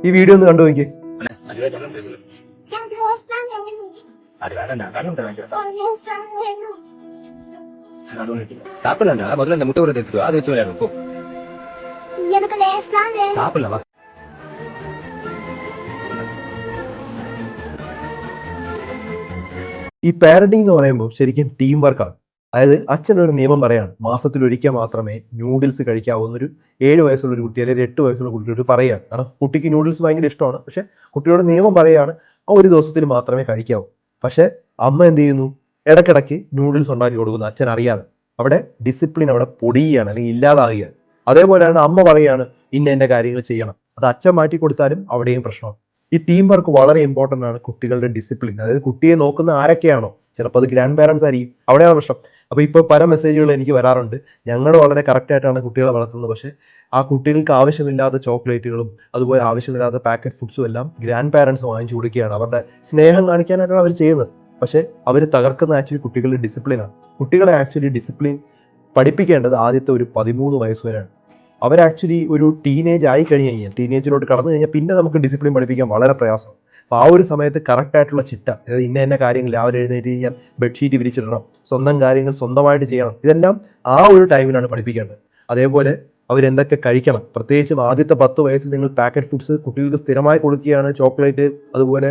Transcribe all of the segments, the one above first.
ഈ വീഡിയോ ഒന്ന് കണ്ടു നോക്കിയേ சாப்பிடலாம்டா முதல்ல இந்த முட்டை உரத்தை எடுத்துட்டு வா, அதை வச்சு விளையாடுவோம் போ எனக்கு லேஸ் தான் வேணும் சாப்பிடலாம் வா ഈ പാരന്റിംഗ് എന്ന് പറയുമ്പോൾ ശരിക്കും ടീം വർക്കാണ് അതായത് അച്ഛൻ ഒരു നിയമം പറയാണ് മാസത്തിൽ ഒരിക്കൽ മാത്രമേ ന്യൂഡിൽസ് കഴിക്കാവുന്ന ഒരു ഏഴ് വയസ്സുള്ള ഒരു കുട്ടി അല്ലെങ്കിൽ എട്ട് വയസ്സുള്ള കുട്ടിയോട് പറയുകയാണ് കാരണം കുട്ടിക്ക് ന്യൂഡിൽസ് ഭയങ്കര ഇഷ്ടമാണ്. പക്ഷെ കുട്ടിയോട് നിയമം പറയുകയാണ് ആ ഒരു ദിവസത്തിൽ മാത്രമേ കഴിക്കാവൂ. പക്ഷെ അമ്മ എന്ത് ചെയ്യുന്നു? ഇടക്കിടക്ക് ന്യൂഡിൽസ് ഉണ്ടാക്കി കൊടുക്കുന്നു അച്ഛൻ അറിയാതെ അവിടെ ഡിസിപ്ലിൻ അവിടെ പൊടിയുകയാണ് അല്ലെങ്കിൽ ഇല്ലാതാകുകയാണ് അതേപോലെയാണ് അമ്മ പറയുകയാണ് ഇന്ന എന്റെ കാര്യങ്ങൾ ചെയ്യണം. അത് അച്ഛൻ മാറ്റി കൊടുത്താലും അവിടെയും പ്രശ്നമാണ്. ഈ ടീം വർക്ക് വളരെ ഇമ്പോർട്ടന്റ് ആണ് കുട്ടികളുടെ ഡിസിപ്ലിൻ അതായത് കുട്ടിയെ നോക്കുന്ന ആരൊക്കെയാണോ? ചിലപ്പോൾ അത് ഗ്രാൻഡ് പാരൻസ് ആയിരിക്കും. അവിടെയാണ് പ്രശ്നം. അപ്പോൾ ഇപ്പോൾ പല മെസ്സേജുകൾ എനിക്ക് വരാറുണ്ട്. ഞങ്ങൾ വളരെ കറക്റ്റ് ആയിട്ടാണ് കുട്ടികളെ വളർത്തുന്നത്. പക്ഷേ ആ കുട്ടികൾക്ക് ആവശ്യമില്ലാത്ത ചോക്ലേറ്റുകളും അതുപോലെ ആവശ്യമില്ലാത്ത പാക്കറ്റ് ഫുഡ്സും എല്ലാം ഗ്രാൻഡ് പാരൻസ് വാങ്ങിച്ചു കൊടുക്കുകയാണ്. അവരുടെ സ്നേഹം കാണിക്കാനായിട്ടാണ് അവർ ചെയ്യുന്നത്. പക്ഷേ അവർ തകർക്കുന്ന ആക്ച്വലി കുട്ടികളുടെ ഡിസിപ്ലിനാണ് കുട്ടികളെ ആക്ച്വലി ഡിസിപ്ലിൻ പഠിപ്പിക്കേണ്ടത് ആദ്യത്തെ ഒരു പതിമൂന്ന് വയസ്സ് വരെയാണ്. അവർ ആക്ച്വലി ഒരു ടീനേജ് ആയി കഴിഞ്ഞ് കഴിഞ്ഞാൽ ടീനേജിലോട്ട് കടന്നു കഴിഞ്ഞാൽ പിന്നെ നമുക്ക് ഡിസിപ്ലിൻ പഠിപ്പിക്കാൻ വളരെ പ്രയാസം. അപ്പോൾ ആ ഒരു സമയത്ത് കറക്റ്റായിട്ടുള്ള ചിട്ട അതായത് ഇന്ന ഇന്ന കാര്യങ്ങൾ രാവിലെ എഴുന്നേറ്റ് ചെയ്യാൻ ബെഡ്ഷീറ്റ് വിരിച്ചിടണം സ്വന്തം കാര്യങ്ങൾ സ്വന്തമായിട്ട് ചെയ്യണം ഇതെല്ലാം ആ ഒരു ടൈമിലാണ് പഠിപ്പിക്കേണ്ടത്. അതേപോലെ അവരെന്തൊക്കെ കഴിക്കണം പ്രത്യേകിച്ചും ആദ്യത്തെ പത്ത് വയസ്സിൽ നിങ്ങൾ പാക്കറ്റ് ഫുഡ്സ് കുട്ടികൾക്ക് സ്ഥിരമായി കൊടുക്കുകയാണ് ചോക്ലേറ്റ് അതുപോലെ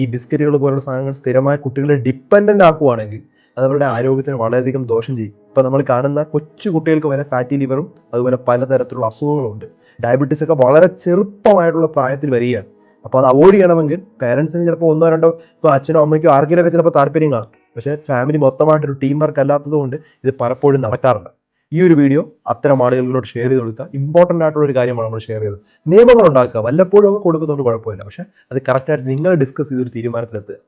ഈ ബിസ്ക്കറ്റുകൾ പോലുള്ള സാധനങ്ങൾ സ്ഥിരമായി കുട്ടികളെ ഡിപ്പെൻഡന്റ് ആക്കുവാണെങ്കിൽ അത് അവരുടെ ആരോഗ്യത്തിന് വളരെയധികം ദോഷം ചെയ്യും. ഇപ്പം നമ്മൾ കാണുന്ന കൊച്ചു കുട്ടികൾക്ക് വരെ ഫാറ്റി ലിവറും അതുപോലെ പലതരത്തിലുള്ള അസുഖങ്ങളുണ്ട്. ഡയബറ്റീസ് ഒക്കെ വളരെ ചെറുപ്പമായിട്ടുള്ള പ്രായത്തിൽ വരികയാണ്. അപ്പോൾ അത് അവോയ്ഡ് ചെയ്യണമെങ്കിൽ പേരൻസിന് ചിലപ്പോൾ ഒന്നോ രണ്ടോ ഇപ്പോൾ അച്ഛനോ അമ്മയ്ക്കോ ആർക്കെങ്കിലൊക്കെ ചിലപ്പോൾ താല്പര്യം കാണും. പക്ഷേ ഫാമിലി മൊത്തമായിട്ടൊരു ടീം വർക്ക് അല്ലാത്തതുകൊണ്ട് ഇത് പലപ്പോഴും നടക്കാറുണ്ട് ഈ ഒരു വീഡിയോ അത്തരം ആളുകളിലോട് ഷെയർ ചെയ്ത് കൊടുക്കുക. ഇമ്പോർട്ടന്റ് ആയിട്ടുള്ള ഒരു കാര്യമാണ് നമ്മൾ ഷെയർ ചെയ്തത്. നിയമങ്ങൾ ഉണ്ടാക്കുക. വല്ലപ്പോഴും ഒക്കെ കൊടുക്കുന്നതുകൊണ്ട് കുഴപ്പമില്ല. പക്ഷേ അത് കറക്റ്റായിട്ട് നിങ്ങൾ ഡിസ്കസ് ചെയ്തൊരു തീരുമാനത്തിലെത്തുക.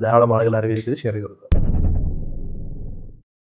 ധാരാളം ആളുകൾ അറിവിലേക്ക് ഷെയർ ചെയ്ത് കൊടുക്കുക.